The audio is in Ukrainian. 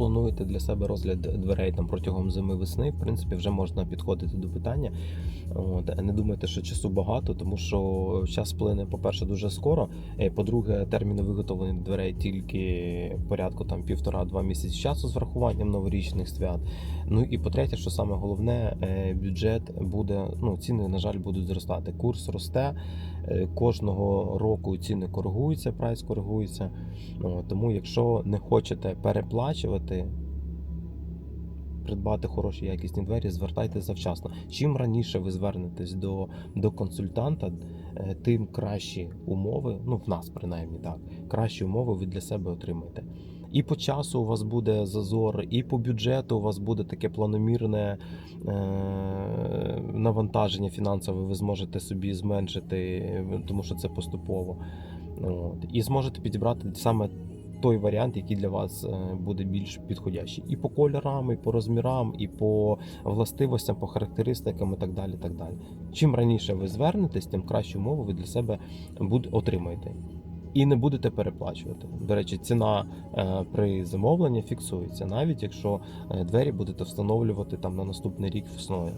плануєте для себе розгляд дверей там протягом зими весни, в принципі, вже можна підходити до питання. От, не думайте, що часу багато, тому що час плине, по-перше, дуже скоро. Е, По-друге, терміни виготовлення дверей тільки порядку там півтора-два місяці часу з врахуванням новорічних свят. Ну і по-третє, що саме головне, е, бюджет буде, ну ціни, на жаль, будуть зростати. Курс росте. е, Кожного року ціни коригуються, прайс коригується. Тому, якщо не хочете переплачувати, придбати хороші якісні двері, звертайте завчасно. Чим раніше ви звернетесь до, до консультанта, е, тим кращі умови, ну в нас принаймні так, кращі умови ви для себе отримаєте. І по часу у вас буде зазор, і по бюджету у вас буде таке планомірне е, навантаження фінансове, ви зможете собі зменшити, тому що це поступово. От. І зможете підібрати саме той варіант, який для вас е, буде більш підходящий. І по кольорам, і по розмірам, і по властивостям, по характеристикам, і так далі. так далі. Чим раніше ви звернетесь, тим кращу умову ви для себе отримаєте. І не будете переплачувати. До речі, ціна е, при замовленні фіксується, навіть якщо е, двері будете встановлювати там на наступний рік весною.